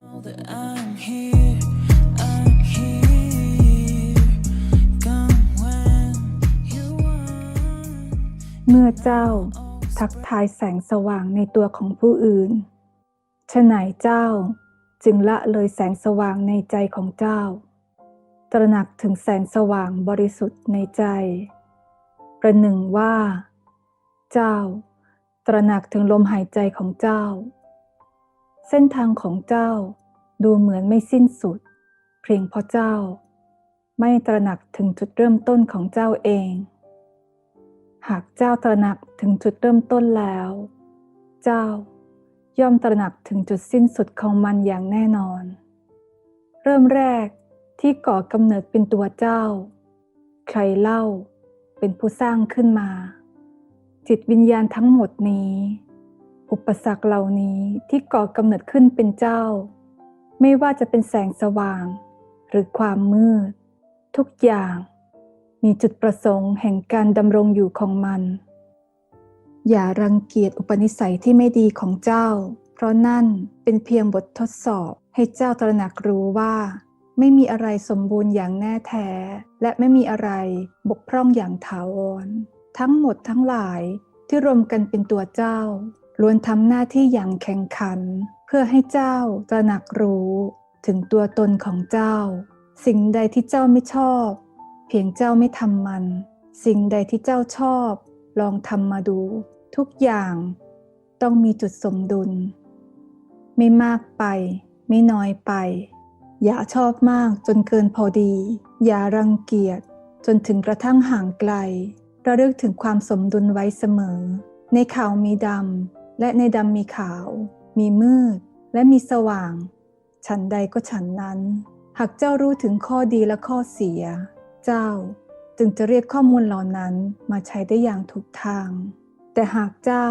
เมื่อเจ้าทักทายแสงสว่างในตัวของผู้อื่นฉะไหนเจ้าจึงละเลยแสงสว่างในใจของเจ้า ตระหนักถึงแสงสว่างบริสุทธิ์ในใจ ประหนึ่งว่า เจ้า ตระหนักถึงลมหายใจของเจ้า เส้นทางของเจ้าดูเหมือนไม่สิ้นสุด เพียงเพราะเจ้า ไม่ตระหนักถึงจุดเริ่มต้นของเจ้าเอง หากเจ้าตระหนักถึงจุดเริ่มต้นแล้ว เจ้าย่อมตระหนักถึงจุดสิ้นสุดของมันอย่างแน่นอน เริ่มแรกที่ก่อกำเนิดเป็นตัวเจ้า ใครเล่าเป็นผู้สร้างขึ้นมา จิตวิญญาณทั้งหมดนี้ อุปสรรคเหล่านี้ที่ก่อกำเนิดขึ้นเป็นเจ้า ไม่ว่าจะเป็นแสงสว่าง หรือความมืด ทุกอย่าง มีจุดประสงค์แห่งการดำรงอยู่ของมัน อย่ารังเกียจอุปนิสัยที่ไม่ดีของเจ้า เพราะนั่นเป็นเพียงบททดสอบให้เจ้าตระหนักรู้ว่า ไม่มีอะไรสมบูรณ์อย่างแน่แท้ และไม่มีอะไรบกพร่องอย่างถาวร ทั้งหมดทั้งหลายที่รวมกันเป็นตัวเจ้า ล้วนทำหน้าที่อย่างแข่งขัน เพื่อให้เจ้าตระหนักรู้ถึงตัวตนของเจ้า สิ่งใดที่เจ้าไม่ชอบ เพียงเจ้าไม่ทำมัน สิ่งใดที่เจ้าชอบ ลองทำมาดู ทุกอย่างต้องมีจุดสมดุล ไม่มากไป ไม่น้อยไป อย่าชอบมากจนเกินพอดี อย่ารังเกียจจนถึงกระทั่งห่างไกล ระลึกถึงความสมดุลไว้เสมอ ในข่าวมีดำ และในดำมีขาว มีมืด และมีสว่าง ฉันใดก็ฉันนั้น หากเจ้ารู้ถึงข้อดีและข้อเสีย เจ้าจึงจะเรียกข้อมูลเหล่านั้นมาใช้ได้อย่างถูกทาง แต่หากเจ้า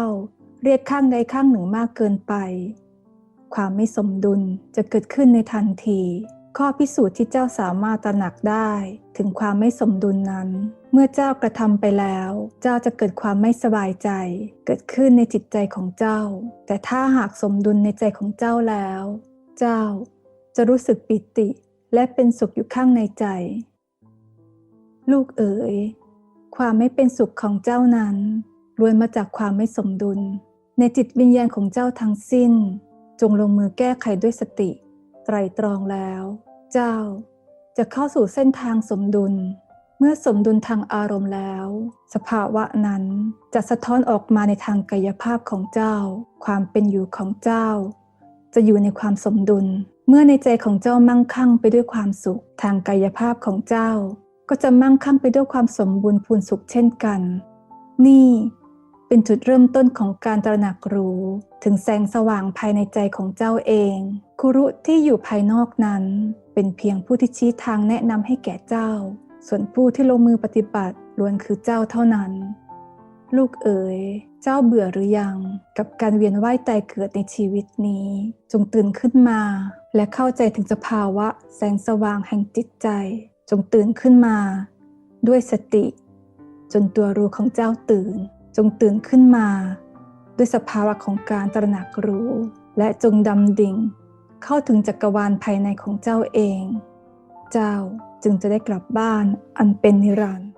เรียกข้างใดข้างหนึ่งมากเกินไป ความไม่สมดุลจะเกิดขึ้นในทันที ข้อพิสูจน์ที่เจ้าสามารถตระหนักได้ถึงความไม่สมดุลนั้น เมื่อเจ้ากระทำไปแล้ว เจ้าจะเกิดความไม่สบายใจ เกิดขึ้นในจิตใจของเจ้า แต่ถ้าหากสมดุลในใจของเจ้าแล้ว เจ้าจะรู้สึกปิติ และเป็นสุขอยู่ข้างในใจ ลูกเอ๋ย ความไม่เป็นสุขของเจ้านั้นล้วนมาจากความไม่สมดุล ในจิตวิญญาณของเจ้าทั้งสิ้น จงลงมือแก้ไขด้วยสติ ตรตรองแล้ว เจ้าจะเข้าสู่เส้นทางสมดุล เมื่อสมดุลทางอารมณ์แล้ว สภาวะนั้นจะสะท้อนออกมาในทางกายภาพของเจ้า ความเป็นอยู่ของเจ้า จะอยู่ในความสมดุล เมื่อในใจของเจ้ามั่งคั่งไปด้วยความสุข ทางกายภาพของเจ้า ก็จะมั่งคั่งไปด้วยความสมบูรณ์พูนสุขเช่นกัน นี่เป็นจุดเริ่มต้นของการตระหนักรู้ถึงแสงสว่างภายในใจของเจ้าเอง ครุที่อยู่ภายนอกนั้น เป็นเพียงผู้ที่ชี้ทางแนะนำให้แก่เจ้า ส่วนผู้ที่ลงมือปฏิบัติล้วนคือเจ้าเท่านั้น ลูกเอ๋ย เจ้าเบื่อหรือยัง กับการเวียนว่ายตายเกิดในชีวิตนี้ จงตื่นขึ้นมา และเข้าใจถึงสภาวะแสงสว่างแห่งจิตใจ จงตื่นขึ้นมา ด้วยสติ จนตัวรู้ของเจ้าตื่น จงตื่นขึ้นมา ด้วยสภาวะของการตระหนักรู้ และจงดำดิ่ง เข้าถึงจักรวาลภายในของเจ้าเอง เจ้าจึงจะได้กลับบ้านอันเป็นนิรันดร์